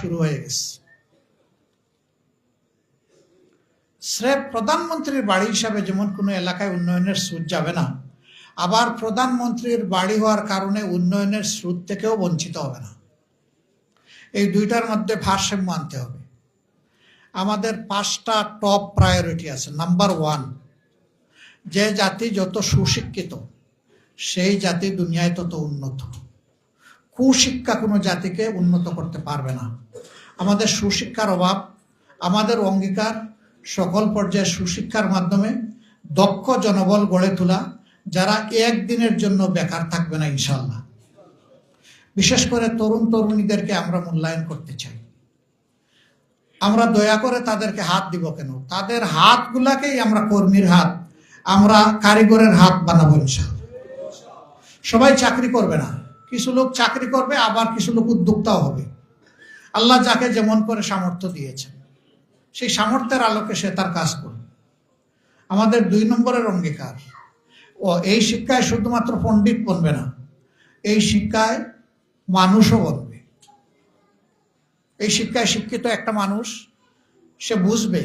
শুরু হয়ে গেছে। স্রেফ প্রধানমন্ত্রীর বাড়ি হিসাবে যেমন কোনো এলাকায় উন্নয়নের স্রোত যাবে না, আবার প্রধানমন্ত্রীর বাড়ি হওয়ার কারণে উন্নয়নের স্রোত থেকেও বঞ্চিত হবে না। এই দুইটার মধ্যে ভারসাম্য আনতে হবে। আমাদের পাঁচটা টপ প্রায়োরিটি আছে। নাম্বার ওয়ান যে জাতি যত সুশিক্ষিত, সেই জাতি দুনিয়ায় তত উন্নত। কুশিক্ষা কোনো জাতিকে উন্নত করতে পারবে না। আমাদের সুশিক্ষার অভাব, আমাদের অঙ্গীকার, সকল পর্যায়ে সুশিক্ষার মাধ্যমে দক্ষ জনবল গড়ে তোলা, যারা একদিনের জন্য বেকার থাকবে না ইনশাল্লাহ বিশেষ করে তরুণ তরুণীদেরকে আমরা মূল্যায়ন করতে চাই। আমরা দয়া করে তাদেরকে হাত দিব কেন? তাদের হাতগুলাকেই আমরা কর্মীর হাত, আমরা কারিগরের হাত বানাবো ইনশাল্লাহ সবাই চাকরি করবে না। কিছু লোক চাকরি করবে, আবার কিছু লোক উদ্যোক্তাও হবে। আল্লাহ যাকে যেমন করে সামর্থ্য দিয়েছেন, সেই সামর্থ্যের আলোকে সে তার কাজ করবে। আমাদের দুই নম্বরের অঙ্গীকার, ও এই শিক্ষায় শুধুমাত্র পণ্ডিত বনবে না, এই শিক্ষায় মানুষও বনবে এই শিক্ষায় শিক্ষিত একটা মানুষ, সে বুঝবে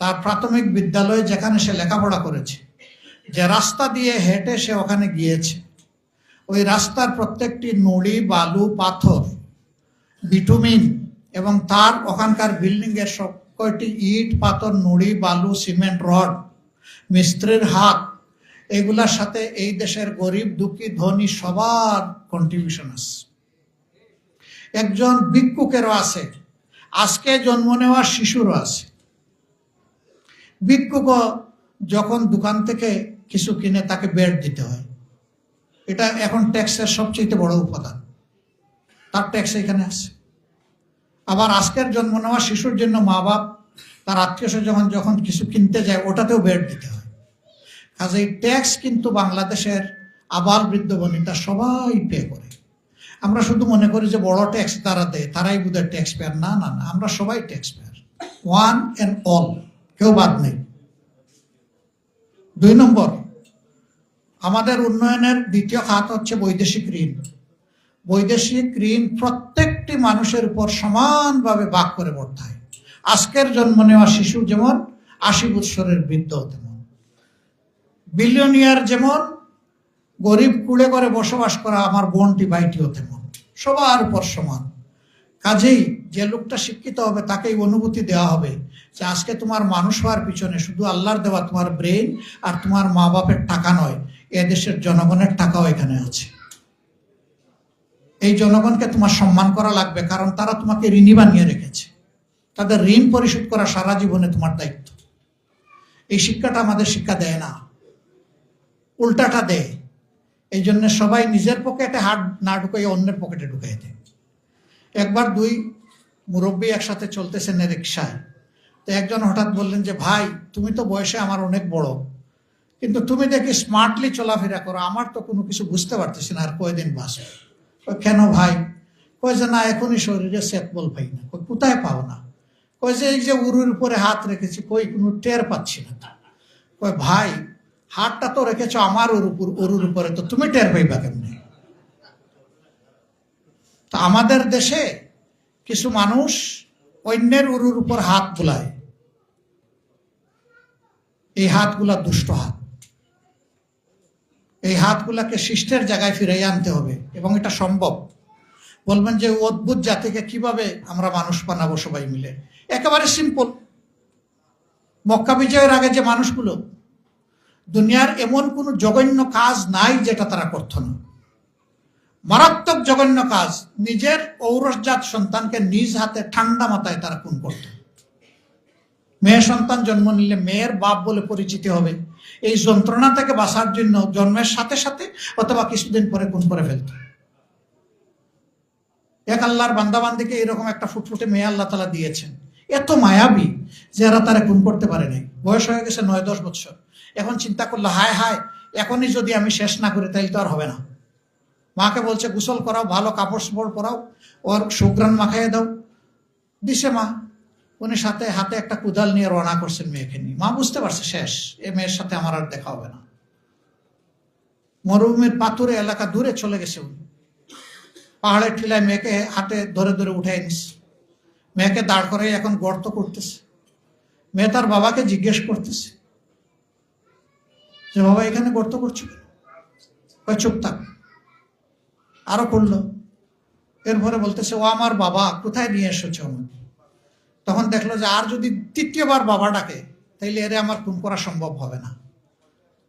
তার প্রাথমিক বিদ্যালয়ে যেখানে সে লেখাপড়া করেছে, যে রাস্তা দিয়ে হেঁটে সে ওখানে গিয়েছে। ওই রাস্তার প্রত্যেকটি নড়ি, বালু, পাথর বিটুমিন এবং তার ওখানকার বিল্ডিংয়ের সব কয়টি ইট, পাথর, নুড়ি, বালু সিমেন্ট রড মিস্ত্রির হাত, এগুলার সাথে এই দেশের গরিব, দুঃখী, ধনী সবার কন্ট্রিবিউশন আছে। একজন ভিক্ষুকেরও আছে, আজকে জন্ম নেওয়া শিশুরও আছে। ভিক্ষুক যখন দোকান থেকে কিছু কিনে তাকে বেড দিতে হয়। এটা এখন ট্যাক্সের সবচেয়ে বড় উপাদান। তার ট্যাক্স এখানে আছে। আবার আজকের জন্ম নেওয়া শিশুর জন্য মা বাপ তার আত্মীয় স্বজন যখন কিছু কিনতে যায়, ওটাতেও বেড দিতে হয়। কাজে ট্যাক্স কিন্তু বাংলাদেশের আবার বৃদ্ধ বনিতা সবাই পে করে। আমরা শুধু মনে করি যে বড় ট্যাক্স তারা দেয়, তারাই বোধহয় ট্যাক্স পেয়ার। না না না, আমরা সবাই tax payer. One and all, কেউ বাদ নেই। দুই নম্বর আমাদের উন্নয়নের দ্বিতীয় খাত হচ্ছে বৈদেশিক ঋণ। বৈদেশিক ঋণ প্রত্যেকটি মানুষের উপর সমানভাবে ভাগ করে বর্তায় আজকের জন্ম নেওয়া শিশু যেমন, আশি বৎসরের বৃদ্ধ তেমন। বিলিয়নিয়ার যেমন, গরিব কুড়ে করে বসবাস করা আমার বোনটি, ভাইটিও তেমন। সবার উপর সমান। কাজেই যে লোকটা শিক্ষিত হবে, তাকেই অনুভূতি দেওয়া হবে যে আজকে তোমার মানুষ হওয়ার পিছনে শুধু আল্লাহর দেওয়া তোমার ব্রেন আর তোমার মা বাপের টাকা নয় এদেশের জনগণের টাকাও এখানে আছে। এই জনগণকে তোমার সম্মান করা লাগবে, কারণ তারা তোমাকে ঋণী বানিয়ে রেখেছে। তাদের ঋণ পরিশোধ করা সারা জীবনে তোমার দায়িত্ব। এই শিক্ষাটা আমাদের শিক্ষা দেয় না। উল্টাটা দেয়। এই জন্য সবাই নিজের পকেটে হাত না ঢুকাই অন্যের পকেটে ঢুকাই দেয়। একবার দুই মুরব্বী একসাথে চলতেছেন রিক্সায় তো একজন হঠাৎ বললেন যে, ভাই, তুমি তো বয়সে আমার অনেক বড়। কিন্তু তুমি দেখি স্মার্টলি চলাফেরা করো, আমার তো কোনো কিছু বুঝতে পারতেছি না, আর কয়দিন বাঁচবে কেন ভাই? কয়, যে না, এখনই শরীরে সেট বল পাই না। কই কোথায় পাও না? কয়, যে এই যে উরুর উপরে হাত রেখেছি, কই কোনো টের পাচ্ছি না তো। কয়, ভাই, হাতটা তো রেখেছো আমার ওর উপর ওরুর উপরে, তো তুমি টের পাইবা কেমনি? তো আমাদের দেশে কিছু মানুষ অন্যের উরুর উপর হাত বুলায় এই হাতগুলা দুষ্ট হাত। এই হাতগুলাকে শিষ্টের জায়গায় ফিরিয়ে আনতে হবে এবং এটা সম্ভব। বলবেন যে অদ্ভুত জাতিকে কীভাবে আমরা মানুষ বানাবো সবাই মিলে? একেবারে সিম্পল মক্কা বিজয়ের আগে যে মানুষগুলো, দুনিয়ার এমন কোনো জঘন্য কাজ নাই যেটা তারা করতো না। মারাত্মক জঘন্য কাজ। নিজের ঔরসজাত সন্তানকে নিজ হাতে ঠান্ডা মাথায় তারা খুন করত। মেয়ে সন্তান জন্ম নিলে মেয়ের বাপ বলে পরিচিতি হবে। এই যন্ত্রণা থেকে বাঁচার জন্য জন্মের সাথে সাথে অথবা কিছুদিন পরে খুন করে ফেলত। এক আল্লাহর বান্দাবান্দিকে এরকম একটা ফুটফুটে মেয়ে আল্লাহ তালা দিয়েছেন। এত মায়াবী যে এরা তারা খুন করতে পারে নাই। বয়স হয়ে গেছে নয়, দশ বছর। এখন চিন্তা করল, হায় হায়, এখনই যদি আমি শেষ না করি তাহলে তো আর হবে না। মাকে বলছে, গোসল করাও, ভালো কাপড় চোপড় পরাও, ওর সুগ্রান মাখাইয়ে দাও। দিছে মা। উনি সাথে হাতে একটা কুদাল নিয়ে রওনা করছেন মেয়েকে নিয়ে। মা বুঝতে পারছে, শেষ। এ মেয়ের সাথে আমার আর দেখা হবে না। মরুভূমির পাথুরে এলাকা দূরে চলে গেছে উনি। পাহাড়ের টিলায় মেয়েকে হাতে ধরে ধরে উঠে নিস। মেয়েকে দাঁড় করে এখন গর্ত করতেছে। মেয়ে তার বাবাকে জিজ্ঞেস করতেছে যে, বাবা, এখানে গর্ত করছ? কয়, চুপ থাক। আরও করল। এরপরে বলতেছে, ও আমার বাবা, কোথায় নিয়ে এসেছ আমাকে? তখন দেখল যে আর যদি তৃতীয়বার বাবা ডাকে তাইলে এরে আমার খুন করা সম্ভব হবে না।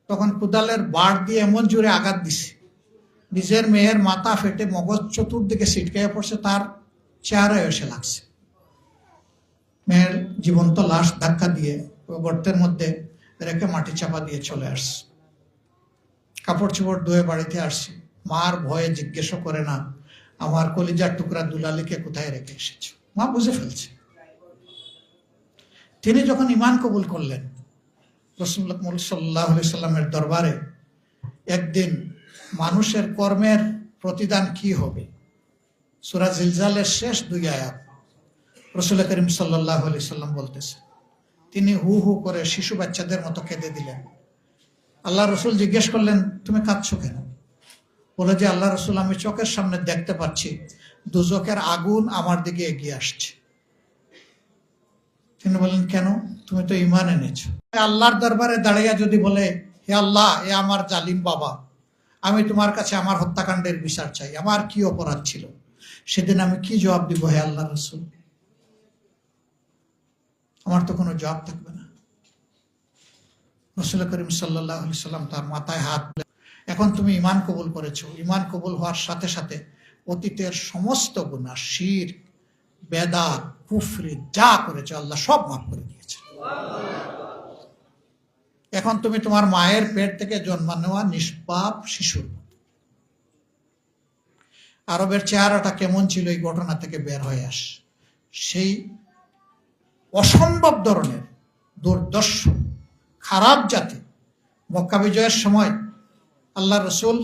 তখন কুদালের বাড় দিয়ে এমন জোরে আঘাত দিছে। নিজের মেয়ের মাথা ফেটে মগজ চতুর্দিকে ছিটকাইয়া পড়ছে, তার চেহারায় এসে লাগছে। মেয়ের জীবন্ত লাশ ধাক্কা দিয়ে গর্তের মধ্যে রেখে মাটি চাপা দিয়ে চলে আসছে। কাপড় চোপড় ধুয়ে বাড়িতে আসছি। মার ভয়ে জিজ্ঞেসও করে না, আমার কলিজার টুকরা দুলালিকে কোথায় রেখে এসেছ? মা বুঝে ফেলছে। তিনি যখন ইমান কবুল করলেন রসুল্লাহ সাল্লাহ সাল্লামের দরবারে, একদিন মানুষের কর্মের প্রতিদান কি হবে? সুরা জিলজালের শেষ দুই আয়াত, রসুল করিম সাল্লাহ আলি সাল্লাম বলতেছে তিনি হু হু করে শিশু বাচ্চাদের মতো কেঁদে দিলেন। আল্লাহ রসুল জিজ্ঞেস করলেন, তুমি কাঁদছো কেন? বলে যে, আল্লাহ রসুল, আমি চোখের সামনে দেখতে পাচ্ছি দুজকের আগুন আমার দিকে এগিয়ে আসছে। তিনি বললেন, কেন? তুমি তো ইমান এনেছো। আল্লাহর দরবারে দাঁড়িয়ে যদি বলে, হে আল্লাহ, এ আমার জালিম বাবা, আমি তোমার কাছে আমার হত্যাকাণ্ডের বিচার চাই, আমার কি অপরাধ ছিল? সেদিন আমি কি জবাব দিব, হে আল্লাহ রসুল? আমার তো কোনো জবাব থাকবে না। রসুল করিম সাল্লাহ সাল্লাম তার মাথায় হাত এখন তুমি ইমান কবুল করেছ। ইমান কবুল হওয়ার সাথে সাথে অতীতের সমস্ত গুণা শির বেদা, কুফরি, যা করেছ আল্লাহ সব মাফ করে দিয়েছে। এখন তুমি তোমার মায়ের পেট থেকে জন্ম নেওয়া নিষ্পাপ শিশুর আরবের চেহারাটা কেমন ছিল এই ঘটনা থেকে বের হয়ে আস। সেই অসম্ভব ধরনের দুর্দর্শ, খারাপ জাতি মক্কা বিজয়ের সময় আল্লাহ রসুল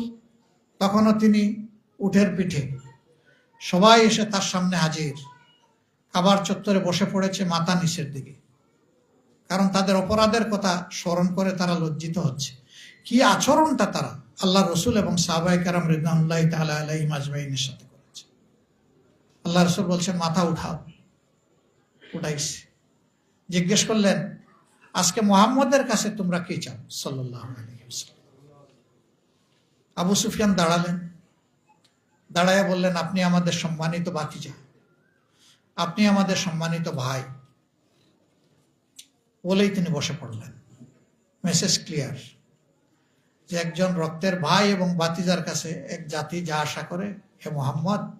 তখনও তিনি উঠের পিঠে সবাই এসে তার সামনে হাজির। খাবার চত্বরে বসে পড়েছে মাথা নিচের দিকে। কারণ তাদের অপরাধের কথা স্মরণ করে তারা লজ্জিত হচ্ছে। কি আচরণটা তারা? আল্লাহ রসুল এবং সাহবাই কারাম রিদানুল্লাহ তালা আলাই সাথে করেছে। আল্লাহ রসুল বলছেন, মাথা উঠাও। উঠাইছে। জিজ্ঞেস করলেন, আজকে মোহাম্মদের কাছে তোমরা কি চাও? সাল্লাহ আবু সুফিয়ান দাঁড়ালেন। দাঁড়ায় বললেন, আপনি আমাদের সম্মানিত বাকি বাতিজা। আপনি আমাদের সম্মানিত ভাই। বলেই তিনি বসে পড়লেন। Message clear. যে একজন রক্তের ভাই এবং বাতিজার কাছে এক জাতি যা আশা করে, হে মোহাম্মদ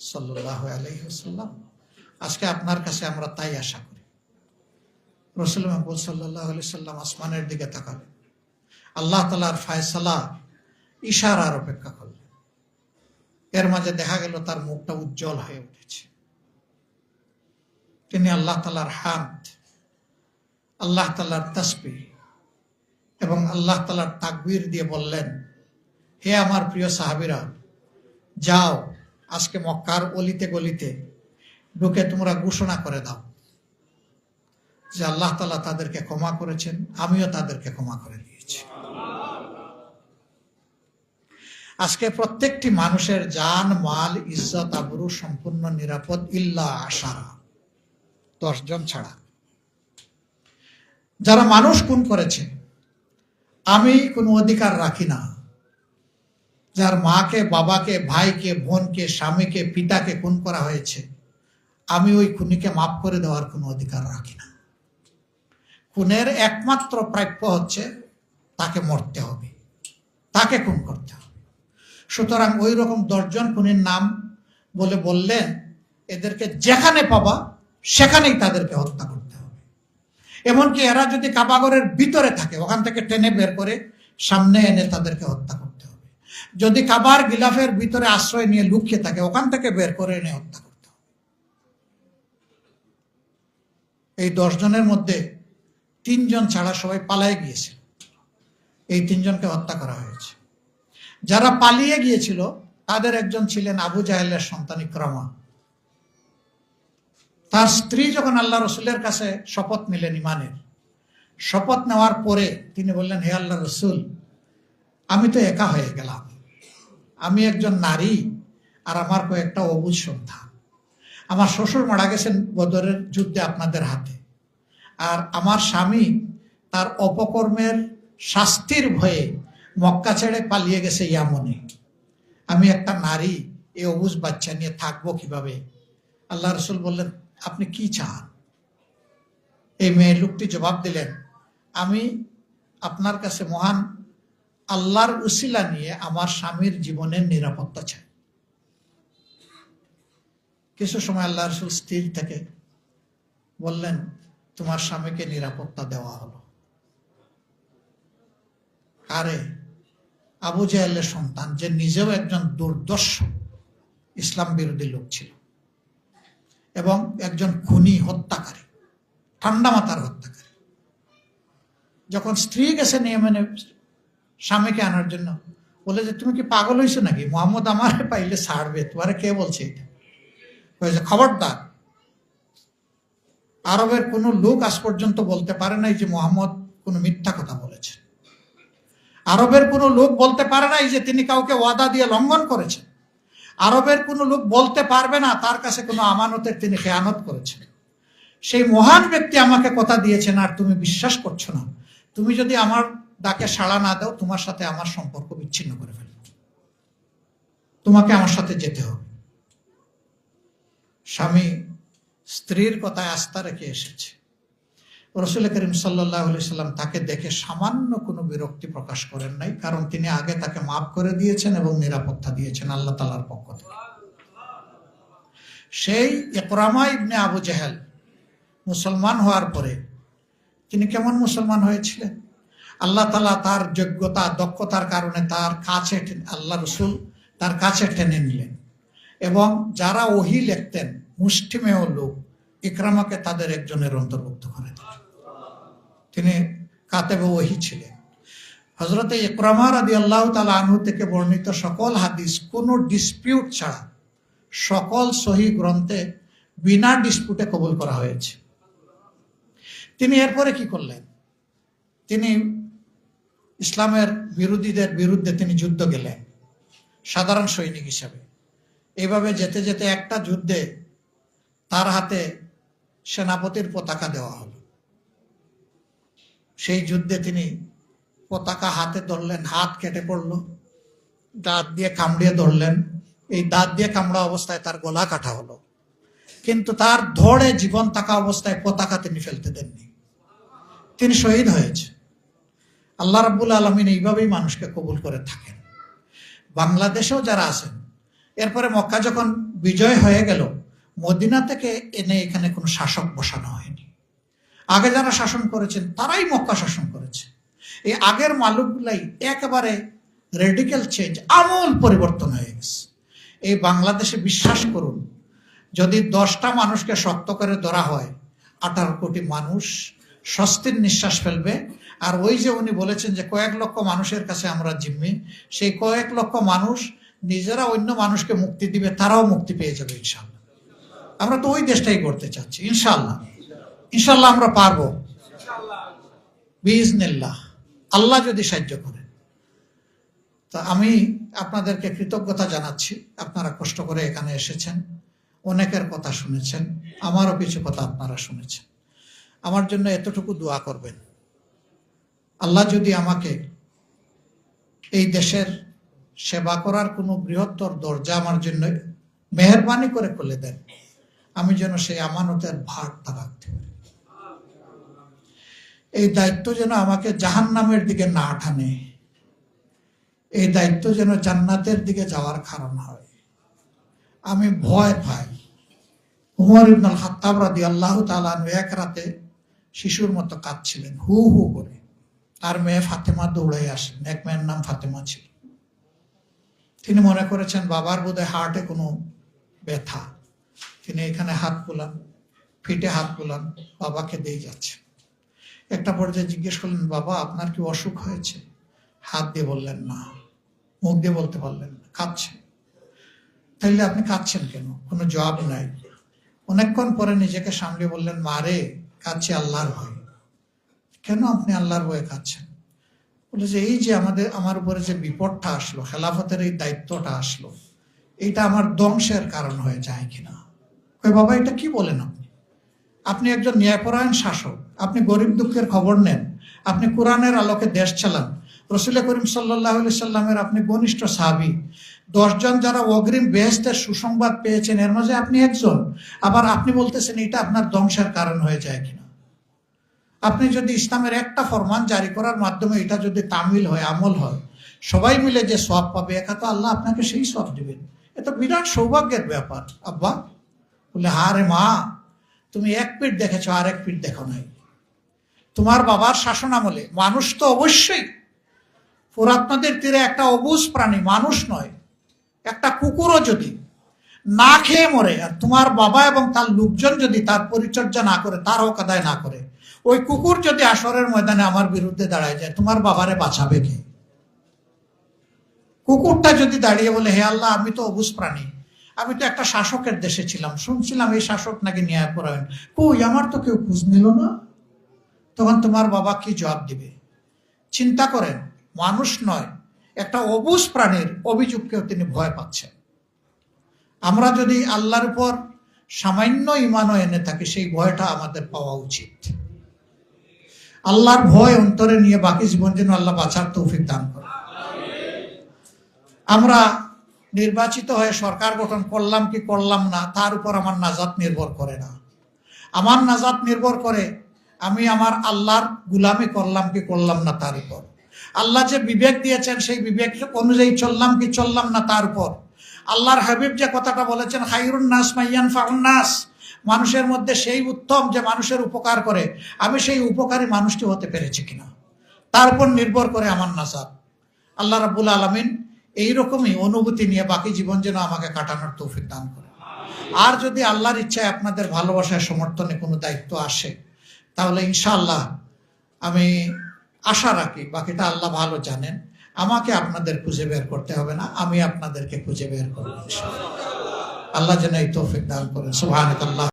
সাল্লাহ আলহিহাল্লাম আজকে আপনার কাছে আমরা তাই আশা করি। রসুল মাহবুল সাল্লাহ আলি সাল্লাম আসমানের দিকে তাকালেন। আল্লাহ তালার ফায়সালা ইশারার অপেক্ষা করলেন। এর মাঝে দেখা গেল তার মুখটা উজ্জ্বল হয়ে উঠেছে। তিনি আল্লাহ তালার হাত, আল্লাহ তালার তসবি এবং আল্লাহ তালার তাকবির দিয়ে বললেন, হে আমার প্রিয় সাহাবিরা, যাও, আজকে মক্কার অলিতে গলিতে ঢুকে তোমরা ঘোষণা করে দাও যে আল্লাহ তালা তাদেরকে ক্ষমা করেছেন, আমিও তাদেরকে ক্ষমা করে দিয়েছি। আজকে প্রত্যেকটি মানুষের জান, মাল, ইজ্জত, আবরু সম্পূর্ণ নিরাপদ, ইল্লা আশারা। দশজন ছাড়া। যারা মানুষ খুন করেছে, আমি কোনো অধিকার রাখি না। যার মাকে, বাবাকে, ভাইকে, বোনকে, স্বামীকে, পিতাকে খুন করা হয়েছে, আমি ওই খুনিকে মাফ করে দেওয়ার কোনো অধিকার রাখি না। খুনের একমাত্র প্রাপ্য হচ্ছে তাকে মরতে হবে, তাকে খুন করতে হবে। সুতরাং ওই রকম দশজন খুনির নাম বলে বললেন, এদেরকে যেখানে পাবা সেখানেই তাদেরকে হত্যা করতে হবে। এমনকি এরা যদি কাবাগরের ভিতরে থাকে, ওখান থেকে টেনে বের করে সামনে এনে তাদেরকে হত্যা করতে হবে। যদি কাবার গিলাফের ভিতরে আশ্রয় নিয়ে লুকিয়ে থাকে, ওখান থেকে বের করে এনে হত্যা করতে হবে। এই দশজনের মধ্যে তিনজন ছাড়া সবাই পালায় গিয়েছে এই তিনজনকে হত্যা করা হয়েছে। যারা পালিয়ে গিয়েছিল, তাদের একজন ছিলেন আবু জাহেলের সন্তান ইক্রমা। তার স্ত্রী যখন আল্লাহ রসুলের কাছে শপথ নিলেন ইমানের, শপথ নেওয়ার পরে তিনি বললেন, হে আল্লাহ রসুল, আমি তো একা হয়ে গেলাম। আমি একজন নারী আর আমার কয়েকটা অবুজ সন্তান। আমার শ্বশুর মারা গেছেন বদরের যুদ্ধে আপনাদের হাতে। আর আমার স্বামী তার অপকর্মের শাস্তির ভয়ে মক্কা ছেড়ে পালিয়ে গেছে ইয়ামনে। আমি একটা নারী, এই অবুজ বাচ্চা নিয়ে থাকব কীভাবে? আল্লাহ রসুল বললেন আপনি কি চান? এই মেয়ে লোকটি জবাব দিলেন, আমি আপনার কাছে মহান আল্লাহর উসিলা নিয়ে আমার স্বামীর জীবনের নিরাপত্তা চাই। কিছু সময় আল্লাহ রসুল স্থির থেকে বললেন, তোমার স্বামীকে নিরাপত্তা দেওয়া হলো। কারে? আবু জাহেলের সন্তান, যে নিজেও একজন দুর্দর্শ ইসলাম বিরোধী লোক ছিল। এবং একজন খুনি হত্যাকারী, ঠান্ডা মাথার হত্যাকারী। যখন স্ত্রী গেছে নিয়ে মানে স্বামীকে আনার জন্য, বলে যে, তুমি কি পাগল হয়েছো নাকি? মোহাম্মদ আমার পাইলে ছাড়বে, তোমারে কে বলছে এটা? হয়েছে খবরদার, আরবের কোনো লোক আজ পর্যন্ত বলতে পারে নাই যে, মোহাম্মদ কোনো মিথ্যা কথা বলেছে। আরবের কোনো লোক বলতে পারে নাই যে, তিনি কাউকে ওয়াদা দিয়ে লঙ্ঘন করেছেন। আরবের কোনো লোক বলতে পারবে না, তার কাছে কোনো আমানতের তিনি খেয়ানত করেছেন। সেই মহান ব্যক্তি আমাকে কথা দিয়েছেন, আর তুমি বিশ্বাস করছ না। তুমি যদি আমার ডাকে সাড়া না দাও, তোমার সাথে আমার সম্পর্ক বিচ্ছিন্ন করে ফেলবে। তোমাকে আমার সাথে যেতে হবে। স্বামী স্ত্রীর কথায় আস্থা রেখে এসেছে। রসুল করিম সাল্লাহ সাল্লাম তাকে দেখে সামান্য কোনো বিরক্তি প্রকাশ করেন নাই, কারণ তিনি আগে তাকে মাফ করে দিয়েছেন এবং নিরাপত্তা দিয়েছেন আল্লাহ তালার পক্ষ থেকে। সেই একরামা ইবনে আবু জাহেল মুসলমান হওয়ার পরে তিনি কেমন মুসলমান হয়েছিলেন? আল্লাহ তালা তার যোগ্যতা, দক্ষতার কারণে তার কাছে আল্লাহ রসুল তার কাছে টেনে নিলেন। এবং যারা ওহি লিখতেন, মুষ্টিমেয় লোক, ইকরামাকে তাদের একজনের অন্তর্ভুক্ত করে দিলেন তিনি কাতেবে ওহি ছিলেন। হজরতে ইকরামা রাদি আল্লাহ তালা আনহু থেকে বর্ণিত সকল হাদিস কোনো ডিসপিউট ছাড়া সকল সহি গ্রন্থে বিনা ডিসপিউটে কবুল করা হয়েছে। তিনি এরপরে কি করলেন? তিনি ইসলামের বিরোধীদের বিরুদ্ধে তিনি যুদ্ধ গেলেন, সাধারণ সৈনিক হিসাবে। এইভাবে যেতে যেতে একটা যুদ্ধে তার হাতে সেনাপতির পতাকা দেওয়া হলো। সেই যুদ্ধে তিনি পতাকা হাতে ধরলেন, হাত কেটে পড়ল, দাঁত দিয়ে কামড়িয়ে ধরলেন। এই দাঁত দিয়ে কামড়া অবস্থায় তার গলা কাটা হলো। কিন্তু তার ধরে জীবন থাকা অবস্থায় পতাকা তিনি ফেলতে দেননি। তিনি শহীদ হয়েছে। আল্লাহ রাব্বুল আলমিন এইভাবেই মানুষকে কবুল করে থাকেন। বাংলাদেশেও যারা আছেন, এরপরে মক্কা যখন বিজয় হয়ে গেল, মদিনা থেকে এনে এখানে কোনো শাসক বসানো হয়নি। আগে যারা শাসন করেছেন, তারাই মক্কা শাসন করেছে। এই আগের মালুকগুলাই একেবারে রেডিক্যাল চেঞ্জ আমূল পরিবর্তন হয়ে গেছে। এই বাংলাদেশে বিশ্বাস করুন, যদি দশটা মানুষকে শক্ত করে ধরা হয়, আঠারো কোটি মানুষ স্বস্তির নিঃশ্বাস ফেলবে। আর ওই যে উনি বলেছেন যে কয়েক লক্ষ মানুষের কাছে আমরা জিম্মি, সেই কয়েক লক্ষ মানুষ নিজেরা অন্য মানুষকে মুক্তি দিবে, তারাও মুক্তি পেয়ে যাবে ইনশাল্লাহ। আমরা তো ওই দেশটাই করতে চাচ্ছি, ইনশাল্লাহ। ইনশাল্লাহ আমরা পারব। বিজনিল্লাহ আল্লাহ যদি সাহায্য করেন। তা আমি আপনাদেরকে কৃতজ্ঞতা জানাচ্ছি। আপনারা কষ্ট করে এখানে এসেছেন। অনেকের কথা শুনেছেন। আমারও কিছু কথা আপনারা শুনেছেন। আমার জন্য এতটুকু দোয়া করবেন। আল্লাহ যদি আমাকে এই দেশের সেবা করার কোনো বৃহত্তর দরজা আমার জন্য মেহরবানি করে খুলে দেন, আমি যেন সেই আমানতের ভারটা রাখতে পারি এই দায়িত্ব যেন আমাকে জাহান নামের দিকে না টানে। এই দায়িত্ব যেন জান্নাতের দিকে যাওয়ার কারণ হয়। আমি ভয় পাই। উমর ইবনুল খাত্তাব রাদি আল্লাহ তালানু এক রাতে শিশুর মতো কাঁদছিলেন, হু হু করে। তার মেয়ে ফাতেমা দৌড়ে আসেন, এক মেয়ের নাম ফাতেমা ছিল। তিনি মনে করেছেন, বাবার বোধহয় হার্টে কোনো ব্যথা। তিনি এখানে হাত বুলান, ফিটে হাত বুলান, বাবাকে দিয়ে যাচ্ছে একটা পর্যায়ে জিজ্ঞেস করলেন, বাবা, আপনার কি অসুখ হয়েছে? হাত দিয়ে বললেন, না। মুখ দিয়ে বলতে পারলেন না কাঁদছেন তাইলে আপনি কাঁদছেন কেন? কোনো জবাব নাই। অনেকক্ষণ পরে নিজেকে সামলে বললেন মারে কাঁদছে আল্লাহর ভয়। কেন আপনি আল্লাহর ভয়ে কাঁদছেন? বলে যে, এই যে আমাদের, আমার উপরে যে বিপদটা আসলো, খেলাফতের এই দায়িত্বটা আসলো, এটা আমার ধ্বংসের কারণ হয়ে যায় কিনা? বাবা, এটা কি বলেন আপনি? আপনি একজন ন্যায়পরায়ণ শাসক, আপনি গরিব দুঃখের খবর নেন, আপনি কোরআনের আলোকে দেশ চালান, রসুল করিম সাল্লাহ সাল্লামের আপনি ঘনিষ্ঠ সাহাবি। দশজন যারা অগ্রিম বেহেস্তের সুসংবাদ পেয়েছেন, এর মাঝে আপনি একজন। আবার আপনি বলতেছেন, এটা আপনার ধ্বংসের কারণ হয়ে যায় কিনা? আপনি যদি ইসলামের একটা ফরমান জারি করার মাধ্যমে এটা যদি তামিল হয়, আমল হয়, সবাই মিলে যে সব পাবে, একা তো আল্লাহ আপনাকে সেই সব দিবেন। এটা বিরাট সৌভাগ্যের ব্যাপার। আব্বা বলে হারে মা তুমি এক পিঠ দেখেছ, আর এক পিঠ দেখো নাই। তোমার বাবার শাসন আমলে মানুষ তো অবশ্যই ফোরাত নদীর তীরে একটা অবুজ প্রাণী, মানুষ নয়, একটা কুকুরও যদি না খেয়ে মরে, আর তোমার বাবা এবং তার লোকজন যদি তার পরিচর্যা না করে, তার হক আদায় না করে, ওই কুকুর যদি আসরের ময়দানে আমার বিরুদ্ধে দাঁড়ায় যায়, তোমার বাবারে বাঁচাবে কে? কুকুরটা যদি দাঁড়িয়ে বলে, হে আল্লাহ, আমি তো অবুজ প্রাণী। আমি তো একটা শাসকের দেশে ছিলাম। শুনছিলাম এই শাসক নাকি ন্যায় পরায়ণ। কই, আমার তো কেউ খোঁজ নিল না? তখন তোমার বাবা কি জবাব দিবে? চিন্তা করেন, মানুষ নয়, একটা অবুজ প্রাণীর অভিযোগকেও তিনি ভয় পাচ্ছেন। আমরা যদি আল্লাহর উপর সামান্য ইমানও এনে থাকি, সেই ভয়টা আমাদের পাওয়া উচিত। আল্লাহর ভয় অন্তরে নিয়ে বাকি জীবন যেন আল্লাহ বাঁচার তৌফিক দান করে আমরা নির্বাচিত হয়ে সরকার গঠন করলাম কি করলাম না, তার উপর আমার নাজাত নির্ভর করে না। আমার নাজাত নির্ভর করে আমি আমার আল্লাহর গুলামি করলাম কি করলাম না তার উপর। আল্লাহ যে বিবেক দিয়েছেন, সেই বিবেক অনুযায়ী চললাম কি চললাম না তার উপর। আল্লাহর হাবিব যে কথাটা বলেছেন হাইরুন নাস মাইয়ান ফাউন নাস। মানুষের মধ্যে সেই উত্তম যে মানুষের উপকার করে, আমি সেই উপকারী মানুষটি হতে পেরেছি কিনা? তার উপর নির্ভর করে আমার নাজাত। আল্লাহ রাবুল আলমিন এইরকমই অনুভূতি নিয়ে বাকি জীবন যেন আমাকে কাটানোর তৌফিক দান করে। আর যদি আল্লাহর ইচ্ছায় আপনাদের ভালোবাসার সমর্থনে কোনো দায়িত্ব আসে, তাহলে ইনশাআল্লাহ আমি আশা রাখি বাকিটা আল্লাহ ভালো জানেন। আমাকে আপনাদের খুঁজে বের করতে হবে না, আমি আপনাদেরকে খুঁজে বের করব। আল্লাহ যেন এই তৌফিক দান করেন। সুবহানাকাল্লাহ।